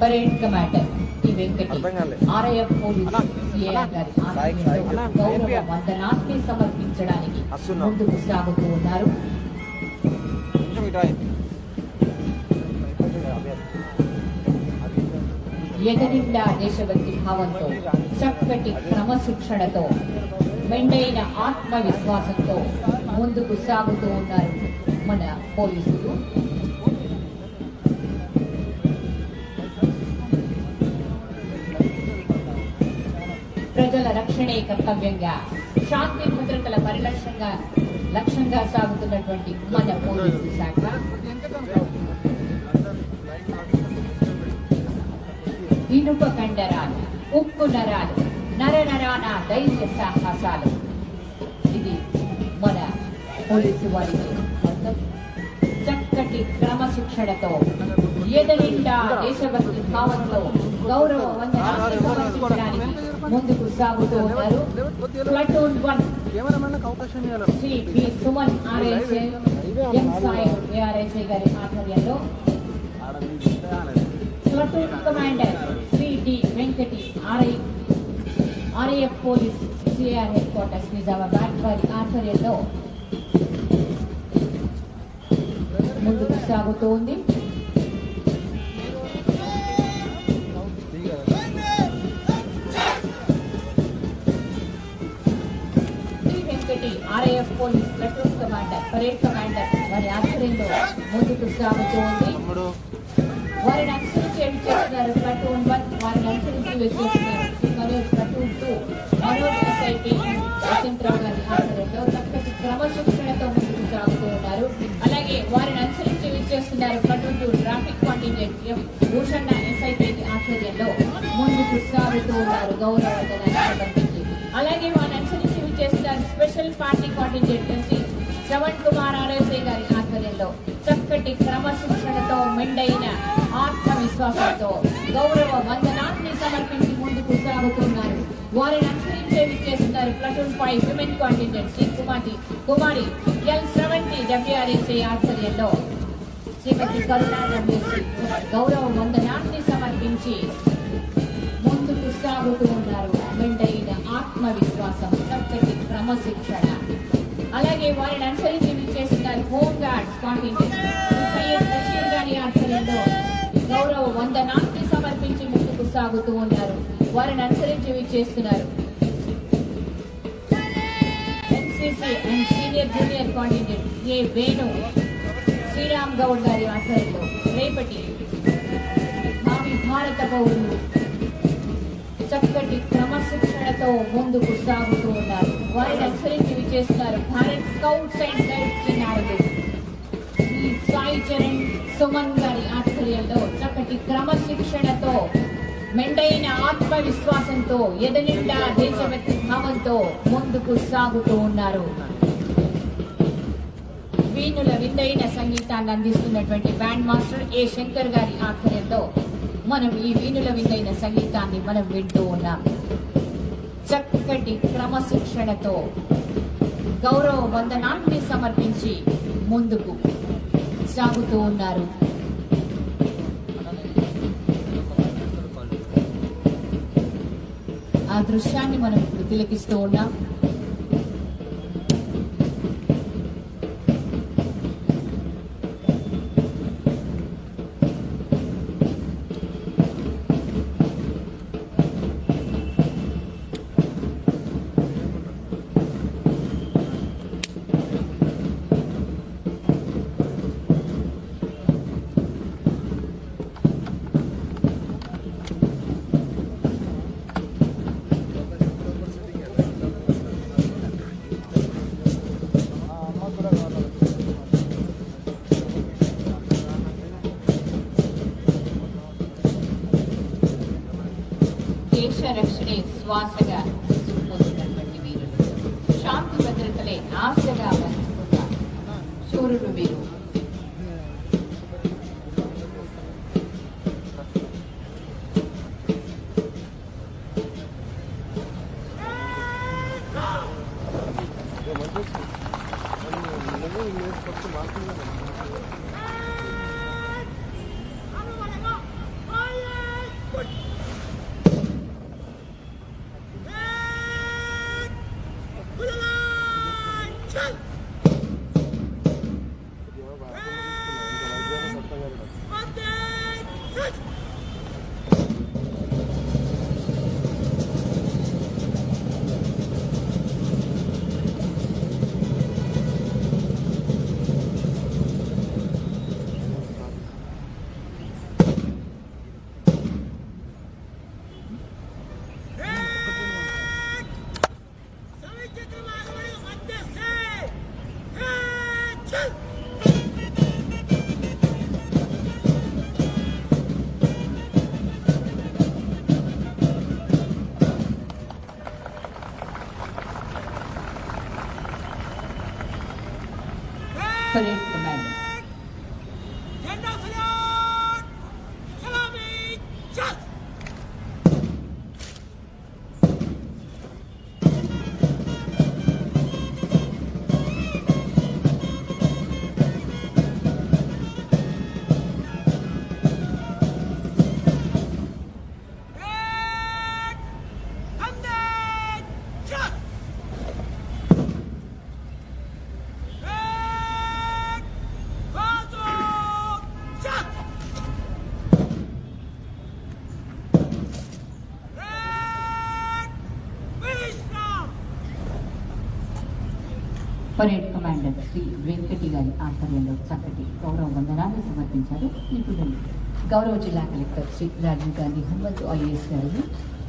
Parade commander T Venkati. RIF police అన్నా, CI అన్నా, గారి ఆధ్వర్యంలో. గౌరవ? వందనాన్ని సమర్పించడానికి. ముందుకు సాగుతూ ఉన్నారు. ఎగనిండా దేశభక్తి భావంతో చక్కటి క్రమశిక్షణతో మెండైన ఆత్మవిశ్వాసంతో ముందుకు సాగుతూ ఉన్నారు మన పోలీసులు ప్రజల రక్షణే కర్తవ్యంగా శాంతి భద్రతల పరిరక్షణగా లక్ష్యంగా సాగుతున్నటువంటి మన పోలీసు శాఖ. ఇనుప కండరాలు ఉప్పు నరాలు నర నరాన ధైర్య సాహసాలు. ఇది మన పోలీసు వారికి చక్కటి క్రమశిక్షణతో ఎదనిండా దేశభక్తి భావంతో గౌరవ వందనాన్ని సమర్పించడానికి ముందుకు సాగుతూ ఉన్నారు. Platoon one Shri P Suman RSA M Sai ARSA గారి ఆధ్వర్యంలో. Platoon commander Shri D. Venkati RI RIF police CR headquarters Nizamabad వారి ఆధ్వర్యంలో ముందుకు సాగుతూ ఉంది. Police platoon commander parade commander వారి ఆధ్వర్యంలో ముందుకు సాగుతూ ఉంది వారిని అనుసరించి ఏమి చేస్తున్నారు? ప్లటూన్ వన్ వారిని అనుసరించి వచ్చేస్తున్నారు platoon two Manoj SIT Vasantharao గారి ఆధ్వర్యంలో చక్కటి క్రమశిక్షణతో ముందుకు సాగుతూ ఉన్నారు. అలాగే వారిని అనుసరించి విచ్చేస్తున్నారు platoon two traffic contingent Bhushana SIT ఆధ్వర్యంలో ముందుకు సాగుతూ ఉన్నారు. గౌరవ అని చెప్పేసి శ్రవణ్ కుమార్ ఆర్ఎస్ఐ గారి ఆధ్వర్యంలో చక్కటి క్రమశిక్షణతో మెండైన ఆత్మవిశ్వాసంతో గౌరవ వందనాన్ని సమర్పించి ముందుకు సాగుతున్నారు. వారిని అనుసరించే విచ్చేస్తున్నారు platoon five women contingent Shri Kumari Kumari L seventy WRSA ఆధ్వర్యంలో శ్రీమతి కరుణా గౌరవ వందనాన్ని సమర్పించి ముందుకు సాగుతూ ఉన్నారు. మెండైన ఆత్మవిశ్వాసం చక్కటి క్రమశిక్షణ అలాగే వారిని అనుసరించి విచ్చేస్తున్నారు home guards contingent Syed Basheer గారి ఆధ్వర్యంలో గౌరవ వందనాన్ని సమర్పించి ముందుకు సాగుతూ ఉన్నారు. వారిని అనుసరించి విచ్చేస్తున్నారు NCC and senior junior contingent A Venu Sriram Goud గారి ఆధ్వర్యంలో రేపటి భావి భారత పౌరులు చక్కటి క్రమశిక్షణతో ముందుకు సాగుతూ ఉన్నారు. వారిని అనుసరించి విచేస్తున్నారు భారత్ స్కౌట్స్ అండ్ గైడ్స్ చిన్నారులు శ్రీ సాయి చరణ్ సుమన్ గారి ఆధ్వర్యంలో చక్కటి క్రమశిక్షణతో మెండైన ఆత్మవిశ్వాసంతో ఎదనిండా దేశభక్తి భావంతో ముందుకు సాగుతూ ఉన్నారు. వీణుల విందైన సంగీతాన్ని అందిస్తున్నటువంటి బ్యాండ్ మాస్టర్ ఏ శంకర్ గారి ఆధ్వర్యంలో మనం ఈ వీణుల విందైన సంగీతాన్ని మనం వింటూ ఉన్నాం. చక్కటి క్రమశిక్షణతో గౌరవ వందనాన్ని సమర్పించి ముందుకు సాగుతూ ఉన్నారు. ఆ దృశ్యాన్ని మనం ఇప్పుడు తిలకిస్తూ ఉన్నాం. దేశ రక్షణే శ్వాసగా తీసుకుపోతున్నటువంటి వీరులు. శాంతి భద్రతలే ఆశగా బతుకుతున్న శూరుడు వీరు separate the. Parade commander Shri Venkati గారి ఆధ్వర్యంలో చక్కటి గౌరవ వందనాన్ని సమర్పించారు ఇప్పుడు గౌరవ జిల్లా కలెక్టర్ శ్రీ రాజీవ్ గాంధీ హనుమంతు ఐఏఎస్ గారిని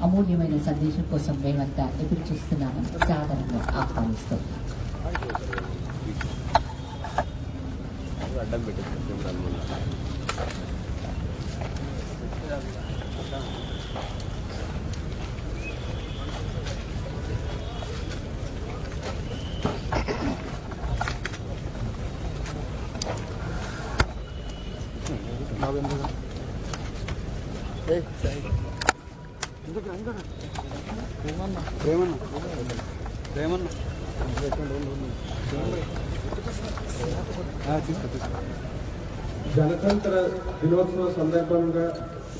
అమూల్యమైన సందేశం కోసం మేమంతా ఎదురు చూస్తున్నామని సాధారణంగా ఆహ్వానిస్తాం. అడ్డం గణతంత్ర దినోత్సవ సందర్భంగా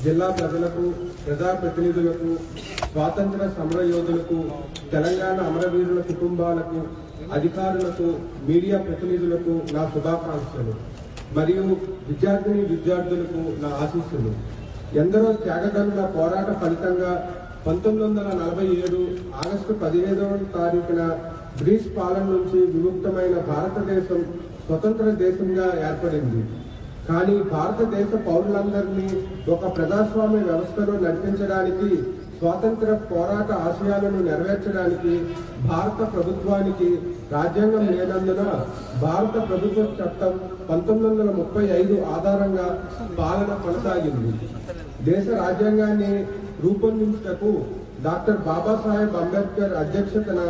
జిల్లా ప్రజలకు ప్రజాప్రతినిధులకు స్వాతంత్ర సమర యోధులకు తెలంగాణ అమరవీరుల కుటుంబాలకు అధికారులకు మీడియా ప్రతినిధులకు నా శుభాకాంక్షలు. మరియు విద్యార్థిని విద్యార్థులకు నా ఆశీస్సులు. ఎందరో త్యాగదనుల పోరాట ఫలితంగా పంతొమ్మిది వందల నలభై ఏడు ఆగస్టు పదిహేదవ తారీఖున బ్రిటిష్ పాలన నుంచి విముక్తమైన భారతదేశం స్వతంత్ర దేశంగా ఏర్పడింది. కానీ భారతదేశ పౌరులందరినీ ఒక ప్రజాస్వామ్య వ్యవస్థలో నడిపించడానికి స్వాతంత్ర పోరాట ఆశయాలను నెరవేర్చడానికి భారత ప్రభుత్వానికి రాజ్యాంగం లేనందున భారత ప్రభుత్వ చట్టం పంతొమ్మిది వందల ముప్పై ఐదు ఆధారంగా పాలన కొనసాగింది. దేశ రాజ్యాంగాన్ని రూపొందించుటకు డాక్టర్ బాబాసాహెబ్ అంబేద్కర్ అధ్యక్షతన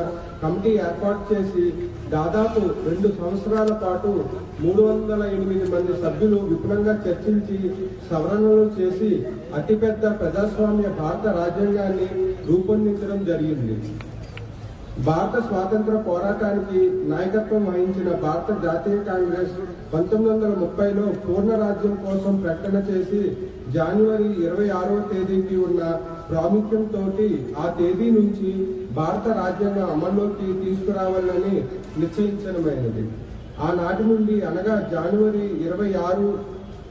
కమిటీ ఏర్పాటు చేసి దాదాపు రెండు సంవత్సరాల పాటు మూడు వందల ఎనిమిది మంది సభ్యులు విపులంగా చర్చించి సవరణలు చేసి అతిపెద్ద ప్రజాస్వామ్య భారత రాజ్యాంగాన్ని రూపొందించడం జరిగింది. భారత స్వాతంత్ర పోరాటానికి నాయకత్వం వహించిన భారత జాతీయ కాంగ్రెస్ పంతొమ్మిది వందల ముప్పైలో పూర్ణ రాజ్యం కోసం ప్రకటన చేసి జనవరి ఇరవై ఆరవ తేదీకి ఉన్న ప్రాముఖ్యంతో ఆ తేదీ నుంచి భారత రాజ్యాంగం అమల్లోకి తీసుకురావాలని నిశ్చయించడమైనది. ఆనాటి నుండి అనగా జనవరి ఇరవై ఆరు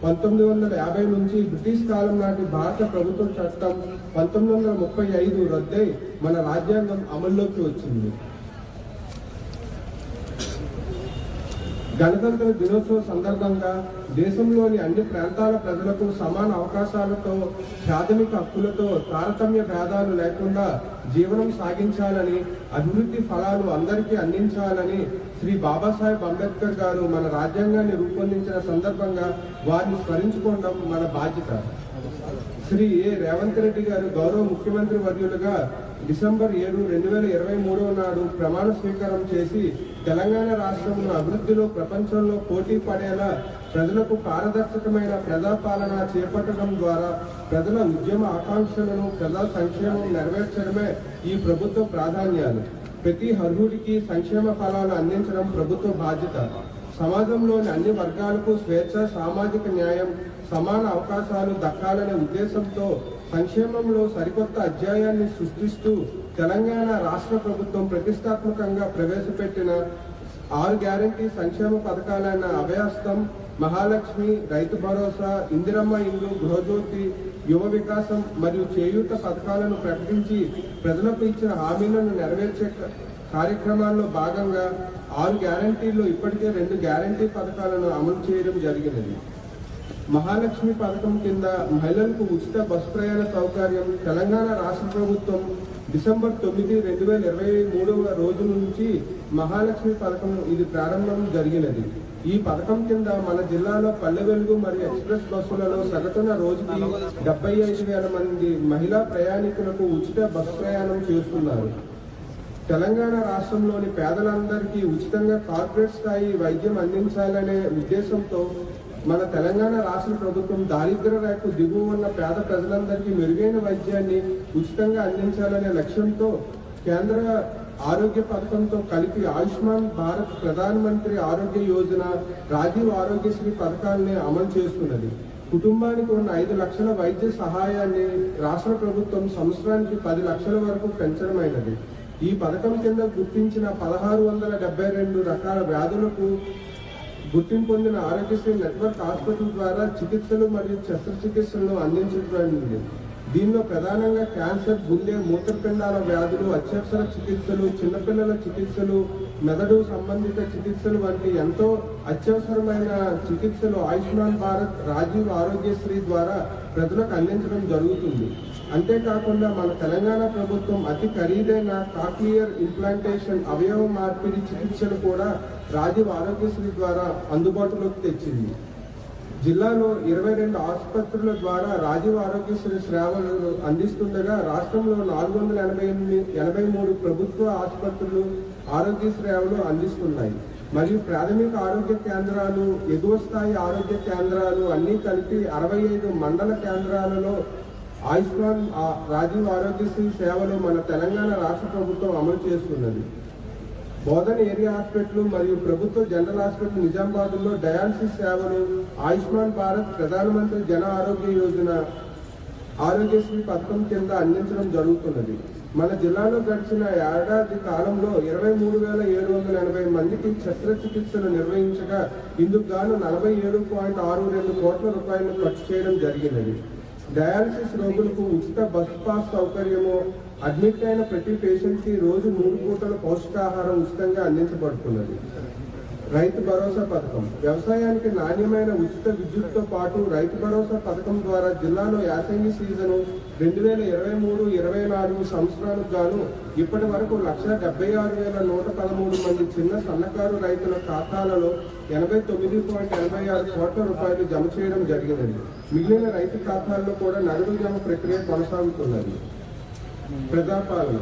పంతొమ్మిది వందల యాభై నుంచి బ్రిటిష్ కాలం నాటి భారత ప్రభుత్వ చట్టం పంతొమ్మిది వందల ముప్పై ఐదు రద్దై మన రాజ్యాంగం అమల్లోకి వచ్చింది. గణతంత్ర దినోత్సవ సందర్భంగా దేశంలోని అన్ని ప్రాంతాల ప్రజలకు సమాన అవకాశాలతో ప్రాథమిక హక్కులతో తారతమ్య భేదాలు లేకుండా జీవనం సాగించాలని అభివృద్ధి ఫలాలు అందరికీ అందించాలని శ్రీ బాబాసాహెబ్ అంబేద్కర్ గారు మన రాజ్యాంగాన్ని రూపొందించిన సందర్భంగా వారిని స్మరించుకోవడం మన బాధ్యత. శ్రీ ఏ. రేవంత్ రెడ్డి గారు గౌరవ ముఖ్యమంత్రి వర్యులుగా డిసెంబర్ ఏడు రెండు వేల ఇరవై మూడవ నాడు ప్రమాణ స్వీకారం చేసి తెలంగాణ రాష్ట్రంలో అభివృద్ధిలో ప్రపంచంలో పోటీ పడేలా ప్రజలకు పారదర్శకమైన ప్రజాపాలన చేపట్టడం ద్వారా ప్రజల ఉద్యమ ఆకాంక్షలను ప్రజా సంక్షేమం నెరవేర్చడమే ఈ ప్రభుత్వ ప్రాధాన్యాలు. ప్రతి అర్హుడికి సంక్షేమ ఫలాలు అందించడం ప్రభుత్వ బాధ్యత. సమాజంలోని అన్ని వర్గాలకు స్వేచ్ఛ సామాజిక న్యాయం సమాన అవకాశాలు దక్కాలనే ఉద్దేశంతో సంక్షేమంలో సరికొత్త అధ్యాయాన్ని సృష్టిస్తూ తెలంగాణ రాష్ట్ర ప్రభుత్వం ప్రతిష్టాత్మకంగా ప్రవేశపెట్టిన ఆరు గ్యారంటీ సంక్షేమ పథకాలైన అభయాస్తం మహాలక్ష్మి రైతు భరోసా ఇందిరమ్మ ఇల్లు గృహజ్యోతి యువ వికాసం మరియు చేయూత పథకాలను ప్రకటించి ప్రజలకు ఇచ్చిన హామీలను నెరవేర్చే కార్యక్రమాల్లో భాగంగా ఆరు గ్యారంటీల్లో ఇప్పటికే రెండు గ్యారంటీ పథకాలను అమలు చేయడం జరిగినది. మహాలక్ష్మి పథకం కింద మహిళలకు ఉచిత బస్సు ప్రయాణ సౌకర్యం తెలంగాణ రాష్ట్ర ప్రభుత్వం డిసెంబర్ తొమ్మిది రెండు వేల ఇరవై మూడవ రోజు నుంచి మహాలక్ష్మి పథకం ఇది ప్రారంభం జరిగినది. ఈ పథకం కింద మన జిల్లాలో పల్లె వెలుగు మరియు ఎక్స్ప్రెస్ బస్సులలో సగటున రోజుకి డెబ్బై ఐదు వేల మంది మహిళా ప్రయాణికులకు ఉచిత బస్ ప్రయాణం చేస్తున్నారు. తెలంగాణ రాష్ట్రంలోని పేదలందరికీ ఉచితంగా కార్పొరేట్ స్థాయి వైద్యం అందించాలనే ఉద్దేశంతో మన తెలంగాణ రాష్ట్ర ప్రభుత్వం దారిద్ర రేఖకు దిగువ ఉన్న పేద ప్రజలందరికీ మెరుగైన వైద్యాన్ని ఉచితంగా అందించాలనే లక్ష్యంతో కేంద్ర ఆరోగ్య పథకంతో కలిపి ఆయుష్మాన్ భారత్ ప్రధాన మంత్రి ఆరోగ్య యోజన రాజీవ్ ఆరోగ్యశ్రీ పథకాన్ని అమలు చేస్తున్నది. కుటుంబానికి ఉన్న ఐదు లక్షల వైద్య సహాయాన్ని రాష్ట్ర ప్రభుత్వం సంవత్సరానికి పది లక్షల వరకు పెంచడమైనది. ఈ పథకం కింద గుర్తించిన పదహారు వందల డెబ్బై రెండు రకాల వ్యాధులకు గుర్తింపు పొందిన ఆరోగ్యశ్రీ నెట్వర్క్ హాస్పిటల్ ద్వారా చికిత్సలు మరియు శస్త్రచికిత్సలను అందించబడింది దీనిలో ప్రధానంగా క్యాన్సర్ గుండె మూత్రపిండాల వ్యాధులు అత్యవసర చికిత్సలు చిన్నపిల్లల చికిత్సలు మెదడు సంబంధిత చికిత్సలు వంటి ఎంతో అత్యవసరమైన చికిత్సలు ఆయుష్మాన్ భారత్ రాజీవ్ ఆరోగ్యశ్రీ ద్వారా ప్రజలకు అందించడం జరుగుతుంది. అంతేకాకుండా మన తెలంగాణ ప్రభుత్వం అతి ఖరీదైన కాక్లియర్ ఇంప్లాంటేషన్ అవయవ మార్పిడి చికిత్సలు కూడా రాజీవ్ ఆరోగ్యశ్రీ ద్వారా అందుబాటులోకి తెచ్చింది. జిల్లాలో ఇరవై రెండు ఆసుపత్రుల ద్వారా రాజీవ్ ఆరోగ్యశ్రీ సేవలు అందిస్తుండగా రాష్ట్రంలో నాలుగు వందల ఎనభై ఎనిమిది ఎనభై మూడు ప్రభుత్వ ఆసుపత్రులు ఆరోగ్య సేవలు అందిస్తున్నాయి. మరియు ప్రాథమిక ఆరోగ్య కేంద్రాలు ఎగువ స్థాయి ఆరోగ్య కేంద్రాలు అన్నీ కలిపి అరవై ఐదు మండల కేంద్రాలలో ఆయుష్మాన్ రాజీవ్ ఆరోగ్యశ్రీ సేవలు మన తెలంగాణ రాష్ట్ర ప్రభుత్వం అమలు చేస్తున్నది. బోధన ఏరియా హాస్పిటల్ మరియు ప్రభుత్వ జనరల్ హాస్పిటల్ నిజామాబాద్లో డయాలసిస్ సేవలు ఆయుష్మాన్ భారత్ ప్రధానమంత్రి జన ఆరోగ్య యోజన ఆరోగ్యశ్రీ పథకం కింద అందించడం జరుగుతున్నది. మన జిల్లాలో గడిచిన ఏడాది కాలంలో ఇరవై మూడు వేల ఏడు వందల ఎనభై మందికి శస్త్రచికిత్సలు నిర్వహించగా ఇందుకు గాను నలభై ఏడు పాయింట్ ఆరు రెండు కోట్ల రూపాయలు ఖర్చు చేయడం జరిగినది. డయాలసిస్ రోగులకు ఉచిత బస్ పాస్ సౌకర్యము అడ్మిట్ అయిన ప్రతి పేషెంట్కి రోజు మూడు పూటల పౌష్టికాహారం ఉచితంగా అందించబడుతున్నది. రైతు భరోసా పథకం. వ్యవసాయానికి నాణ్యమైన ఉచిత విద్యుత్తో పాటు రైతు భరోసా పథకం ద్వారా జిల్లాలో యాసంగి సీజను రెండు వేల ఇరవై మూడు ఇరవై నాలుగు సంవత్సరాలకు గాను ఇప్పటి వరకు లక్ష డెబ్బై ఆరు వేల నూట పదమూడు మంది చిన్న సన్నకారు రైతుల ఖాతాలలో ఎనభై తొమ్మిది పాయింట్ ఎనభై ఆరు కోట్ల రూపాయలు జమ చేయడం జరిగింది. మిగిలిన రైతు ఖాతాల్లో కూడా నగదు జమ ప్రక్రియ కొనసాగుతున్నది. ప్రజాపాలన.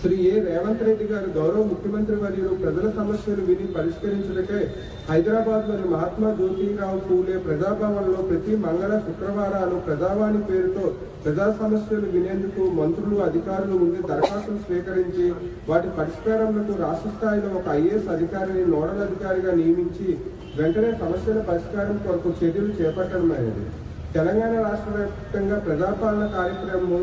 శ్రీ ఏ రేవంత్ రెడ్డి గారు గౌరవ ముఖ్యమంత్రి వర్యులు ప్రజల సమస్యలు విని పరిష్కరించుటకై హైదరాబాద్లోని మహాత్మా జ్యోతిరావు పూలే ప్రజాభవన్లో ప్రతి మంగళ శుక్రవారాలు ప్రజావాణి పేరుతో ప్రజా సమస్యలు వినేందుకు మంత్రులు అధికారులు ఉండి దరఖాస్తులు స్వీకరించి వాటి పరిష్కారంలో రాష్ట్ర స్థాయిలో ఒక ఐఏఎస్ అధికారిని నోడల్ అధికారిగా నియమించి వెంటనే సమస్యల పరిష్కారం కొరకు చర్యలు చేపట్టడమైనది. తెలంగాణ రాష్ట్ర వ్యాప్తంగా ప్రజాపాలన కార్యక్రమం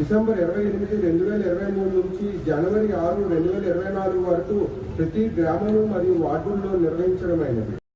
డిసెంబర్ ఇరవై ఎనిమిది రెండు వేల ఇరవై మూడు నుంచి జనవరి ఆరు రెండు వేల ఇరవై నాలుగు వరకు ప్రతి గ్రామము మరియు వార్డుల్లో నిర్వహించడమైనది.